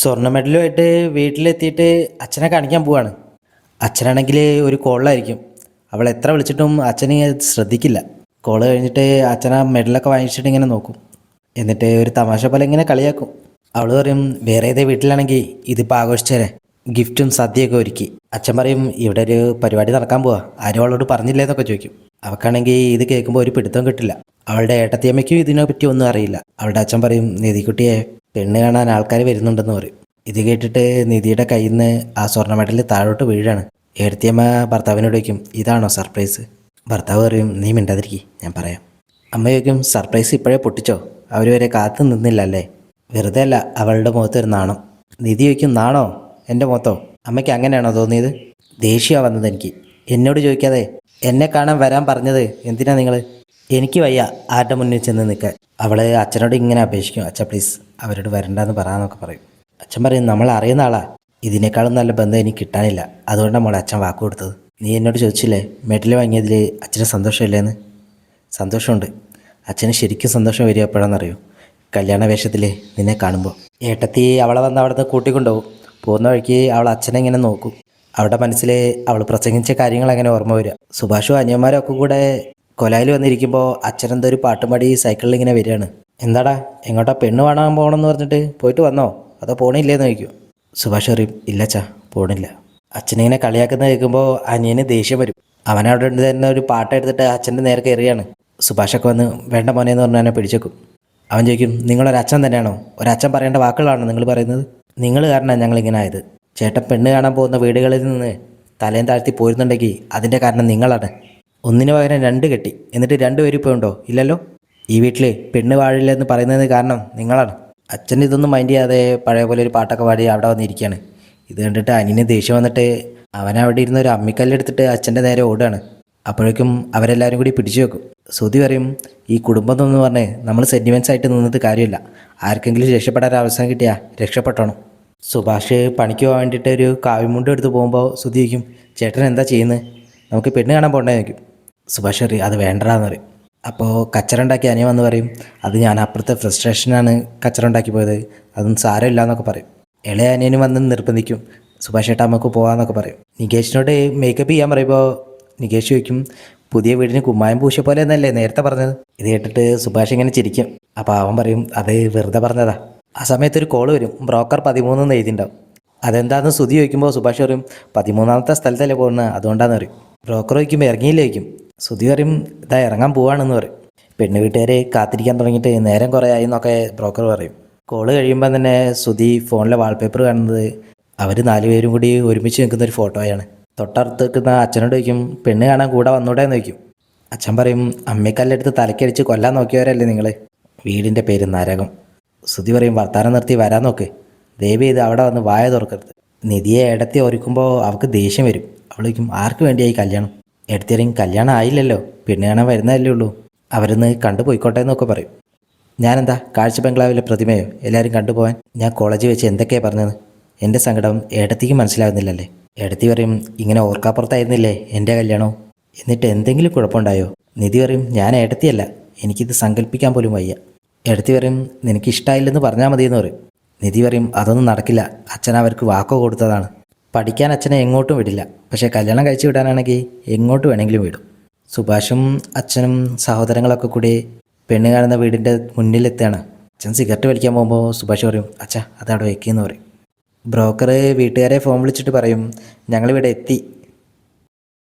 സ്വർണ മെഡലുമായിട്ട് വീട്ടിലെത്തിയിട്ട് അച്ഛനെ കാണിക്കാൻ പോവാണ്. അച്ഛനാണെങ്കിൽ ഒരു കോളിലായിരിക്കും. അവൾ എത്ര വിളിച്ചിട്ടും അച്ഛനെ ശ്രദ്ധിക്കില്ല. കോൾ കഴിഞ്ഞിട്ട് അച്ഛൻ ആ മെഡലൊക്കെ വാങ്ങിച്ചിട്ട് ഇങ്ങനെ നോക്കും. എന്നിട്ട് ഒരു തമാശ പോലെ ഇങ്ങനെ കളിയാക്കും. അവൾ പറയും വേറെ ഏതേ വീട്ടിലാണെങ്കിൽ ഇതിപ്പോൾ ആഘോഷിച്ചേരെ. ഗിഫ്റ്റും സദ്യയൊക്കെ ഒരുക്കി. അച്ഛൻ പറയും ഇവിടെ ഒരു പരിപാടി നടക്കാൻ പോവാ. ആരും അവളോട് പറഞ്ഞില്ലേ എന്നൊക്കെ ചോദിക്കും. അവൾക്കാണെങ്കിൽ ഇത് കേൾക്കുമ്പോൾ ഒരു പിടുത്തം കിട്ടില്ല. അവളുടെ ഏട്ടത്തിയമ്മയ്ക്കും ഇതിനെ പറ്റി ഒന്നും അറിയില്ല. അവളുടെ അച്ഛൻ പറയും നിധിക്കുട്ടിയെ പെണ്ണ് കാണാൻ ആൾക്കാർ വരുന്നുണ്ടെന്ന് പറയും. ഇത് കേട്ടിട്ട് നിധിയുടെ കയ്യിൽ നിന്ന് ആ സ്വർണ മെഡൽ താഴോട്ട് വീഴാണ്. ഏടത്തിയമ്മ ഭർത്താവിനോട് വയ്ക്കും ഇതാണോ സർപ്രൈസ്? ഭർത്താവ് പറയും നീ മിണ്ടാതിരിക്കി ഞാൻ പറയാം. അമ്മ ചോദിക്കും സർപ്രൈസ് ഇപ്പോഴേ പൊട്ടിച്ചോ? അവർ വരെ കാത്തു നിന്നില്ല അല്ലേ വെറുതെ അല്ല അവളുടെ മുഖത്ത് ഒരു നാണം. നിധി ചോദിക്കും നാണോ? എന്റെ മുഖത്തോ? അമ്മയ്ക്ക് അങ്ങനെയാണോ തോന്നിയത്? ദേഷ്യമാണ് വന്നത് എനിക്ക്. എന്നോട് ചോദിക്കാതെ എന്നെ കാണാൻ വരാൻ പറഞ്ഞത് എന്തിനാ നിങ്ങൾ എനിക്ക് വയ്യ ആരുടെ മുന്നിൽ ചെന്ന് നിൽക്കാൻ. അവളെ അച്ഛനോട് ഇങ്ങനെ അപേക്ഷിക്കും. അച്ഛ പ്ലീസ് അവരോട് വരണ്ടെന്ന് പറയാന്നൊക്കെ പറയും. അച്ഛൻ പറയും നമ്മൾ അറിയുന്ന ആളാ. ഇതിനേക്കാളും നല്ല ബന്ധം എനിക്ക് കിട്ടാനില്ല. അതുകൊണ്ടാണ് മോളെ അച്ഛൻ വാക്ക് കൊടുത്തത്. നീ എന്നോട് ചോദിച്ചില്ലേ മെഡൽ വാങ്ങിയതിൽ അച്ഛന് സന്തോഷമില്ലേന്ന്? സന്തോഷമുണ്ട്. അച്ഛന് ശരിക്കും സന്തോഷം വരിക എപ്പോഴാണെന്നറിയോ കല്യാണ വേഷത്തിൽ നിന്നെ കാണുമ്പോൾ. ഏട്ടത്തി അവളെ വന്ന് അവിടുന്ന് കൂട്ടിക്കൊണ്ടുപോകും. പോകുന്ന വഴിക്ക് അവൾ അച്ഛനെ ഇങ്ങനെ നോക്കും. അവളുടെ മനസ്സിൽ അവൾ പ്രസംഗിച്ച കാര്യങ്ങൾ അങ്ങനെ ഓർമ്മ വരിക. സുഭാഷും അനിയന്മാരും ഒക്കെ കൂടെ കൊലായിൽ വന്നിരിക്കുമ്പോൾ അച്ഛനെന്തോ ഒരു പാട്ടും പാടി സൈക്കിളിൽ ഇങ്ങനെ വരികയാണ്. എന്താടാ എങ്ങോട്ടാ പെണ്ണ് കാണാൻ പോകണമെന്ന് പറഞ്ഞിട്ട് പോയിട്ട് വന്നോ? അതോ പോണില്ലേന്ന് ചോദിക്കും. സുഭാഷ് പറയും ഇല്ലച്ചാ പോണില്ല. അച്ഛനിങ്ങനെ കളിയാക്കുന്ന കേൾക്കുമ്പോൾ അനിയന് ദേഷ്യം വരും. അവനവിടെ തന്നെ ഒരു പാട്ടെടുത്തിട്ട് അച്ഛന്റെ നേരെ കയറിയാണ് സുഭാഷൊക്കെ വന്ന് വേണ്ട മോനെ എന്ന് പറഞ്ഞാൽ പിടിച്ചേക്കും. അവൻ ചോദിക്കും നിങ്ങളൊരച്ഛൻ തന്നെയാണോ? ഒരച്ഛൻ പറയേണ്ട വാക്കുകളാണോ നിങ്ങൾ പറയുന്നത്? നിങ്ങൾ കാരണമാണ് ഞങ്ങളിങ്ങനെ ആയത്. ചേട്ടൻ പെണ്ണ് കാണാൻ പോകുന്ന വീടുകളിൽ നിന്ന് തലയും താഴ്ത്തി പോരുന്നുണ്ടെങ്കിൽ അതിന്റെ കാരണം നിങ്ങളാണ്. ഒന്നിനു പകരം രണ്ട് കെട്ടി. എന്നിട്ട് രണ്ടുപേരും ഇപ്പോൾ ഉണ്ടോ? ഇല്ലല്ലോ? ഈ വീട്ടിൽ പെണ്ണ് വാഴില്ല എന്ന് പറയുന്നതിന് കാരണം നിങ്ങളാണ്. അച്ഛൻ ഇതൊന്നും മൈൻഡ് ചെയ്യാതെ പഴയ പോലെ ഒരു പാട്ടൊക്കെ പാടി അവിടെ വന്നിരിക്കുകയാണ്. ഇത് കണ്ടിട്ട് അനിയന് ദേഷ്യം വന്നിട്ട് അവൻ അവിടെ ഇരുന്ന് ഒരു അമ്മിക്കല്ലെടുത്തിട്ട് അച്ഛന്റെ നേരെ ഓടുകയാണ്. അപ്പോഴേക്കും അവരെല്ലാവരും കൂടി പിടിച്ചു വെക്കും. ശ്രുതി പറയും ഈ കുടുംബം എന്ന് പറഞ്ഞ് നമ്മൾ സെന്റിമെൻസ് ആയിട്ട് നിന്നത് കാര്യമില്ല. ആർക്കെങ്കിലും രക്ഷപ്പെടാൻ അവസരം കിട്ടിയാൽ രക്ഷപ്പെട്ടണം. സുഭാഷ് പണിക്ക് പോകാൻ വേണ്ടിയിട്ട് ഒരു കാവ്യമുണ്ട് എടുത്ത് പോകുമ്പോൾ ശ്രുതി ചേട്ടൻ എന്താ ചെയ്യുന്നത്? നമുക്ക് പെണ്ണ് കാണാൻ പോകണ്ടേ ചോദിക്കും. സുഭാഷ് പറയും അത് വേണ്ടടാന്ന് പറയും. അപ്പോൾ കച്ചറ ഉണ്ടാക്കി അനിയ വന്ന് പറയും അത് ഞാൻ അപ്പുറത്തെ ഫ്രസ്ട്രേഷനാണ് കച്ചറ ഉണ്ടാക്കി പോയത്. അതൊന്നും സാരമില്ല എന്നൊക്കെ പറയും. ഇളയ അനിയനും വന്ന് നിർബന്ധിക്കും. സുഭാഷ് ഏട്ടാ നമുക്ക് പോകാമെന്നൊക്കെ പറയും. നികേഷിനോട് മേക്കപ്പ് ചെയ്യാൻ പറയുമ്പോൾ നികേഷ് ചോദിക്കും പുതിയ വീടിന് കുമ്മായം പൂശ പോലെ എന്നല്ലേ നേരത്തെ പറഞ്ഞത്? ഇത് കേട്ടിട്ട് സുഭാഷ് ഇങ്ങനെ ചിരിക്കും. അപ്പോൾ അവൻ പറയും അത് വെറുതെ പറഞ്ഞതാ. ആ സമയത്ത് ഒരു കോൾ വരും. ബ്രോക്കർ പതിമൂന്ന് എന്ന് എഴുതിണ്ടാവും അതെന്താണെന്ന് സ്തുതി ചോദിക്കുമ്പോൾ സുഭാഷ് പറയും പതിമൂന്നാമത്തെ സ്ഥലത്തല്ലേ പോകുന്നത്? അതുകൊണ്ടാണെന്ന് പറയും. ബ്രോക്കർ ചോദിക്കുമ്പോൾ ഇറങ്ങിയില്ല? ചോദിക്കും. ശ്രുതി പറയും ഇതാ ഇറങ്ങാൻ പോവാണെന്ന് പറയും. പെണ്ണ് വീട്ടുകാരെ കാത്തിരിക്കാൻ തുടങ്ങിയിട്ട് നേരം കുറേ ആയി എന്നൊക്കെ ബ്രോക്കർ പറയും. കോൾ കഴിയുമ്പോൾ തന്നെ ശ്രുതി ഫോണിലെ വാൾപേപ്പർ കാണുന്നത് അവർ നാലുപേരും കൂടി ഒരുമിച്ച് നിൽക്കുന്ന ഒരു ഫോട്ടോയാണ്. തൊട്ടടുത്ത് നിൽക്കുന്ന അച്ഛനോട് ചോദിക്കും പെണ്ണ് കാണാൻ കൂടെ വന്നൂടെ? എന്ന് ചോദിക്കും. അച്ഛൻ പറയും അമ്മയ്ക്കല്ലെടുത്ത് തലക്കടിച്ച് കൊല്ലാൻ നോക്കിയവരല്ലേ നിങ്ങൾ വീടിന്റെ പേര് നരകം. ശ്രുതി പറയും വർത്താനം നിർത്തി വരാൻ നോക്ക്. ദേവി ഇത് അവിടെ വന്ന് വായ തുറക്കരുത്. നിധിയെ ഇടത്തി ഒരുക്കുമ്പോൾ അവൾക്ക് ദേഷ്യം വരും. അവൾ ചോദിക്കും ആർക്ക് വേണ്ടിയായി കല്യാണം? എടുത്തിറങ്ങി കല്യാണം ആയില്ലല്ലോ. പെണ്ണ് കാണാൻ വരുന്നതല്ലേ ഉള്ളൂ. അവരൊന്ന് കണ്ടുപോയിക്കോട്ടെ എന്നൊക്കെ പറയും. ഞാനെന്താ? കാഴ്ച ബംഗ്ലാവിലെ പ്രതിമയോ? എല്ലാവരും കണ്ടുപോകാൻ ഞാൻ കോളേജിൽ വെച്ച് എന്തൊക്കെയാണ് പറഞ്ഞത്? എന്റെ സങ്കടം ഏടത്തിക്ക് മനസ്സിലാകുന്നില്ലല്ലേ ഏടത്തി പറയും ഇങ്ങനെ ഓർക്കാപ്പുറത്തായിരുന്നില്ലേ എന്റെ കല്യാണം എന്നിട്ട് എന്തെങ്കിലും കുഴപ്പമുണ്ടായോ? നിധി പറയും ഞാൻ ഏടത്തിയല്ല എനിക്കിത് സങ്കല്പിക്കാൻ പോലും വയ്യ. ഏടത്തി പറയും നിനക്ക് ഇഷ്ടമായില്ലെന്ന് പറഞ്ഞാൽ മതിയെന്ന് പറയും. നിധി പറയും അതൊന്നും നടക്കില്ല. അച്ഛൻ അവർക്ക് വാക്കോ കൊടുത്തതാണ്. പഠിക്കാൻ അച്ഛനെ എങ്ങോട്ടും വിടില്ല. പക്ഷേ കല്യാണം കഴിച്ചു വിടാനാണെങ്കിൽ എങ്ങോട്ട് വേണമെങ്കിലും വിടും. സുഭാഷും അച്ഛനും സഹോദരങ്ങളൊക്കെ കൂടി പെണ്ണ് കാണുന്ന വീടിന്റെ മുന്നിലെത്താണ്. അച്ഛൻ സിഗരറ്റ് വലിക്കാൻ പോകുമ്പോൾ സുഭാഷ് പറയും അച്ഛാ അതവിടെ വയ്ക്കുന്നു പറയും. ബ്രോക്കർ വീട്ടുകാരെ ഫോൺ വിളിച്ചിട്ട് പറയും ഞങ്ങളിവിടെ എത്തി.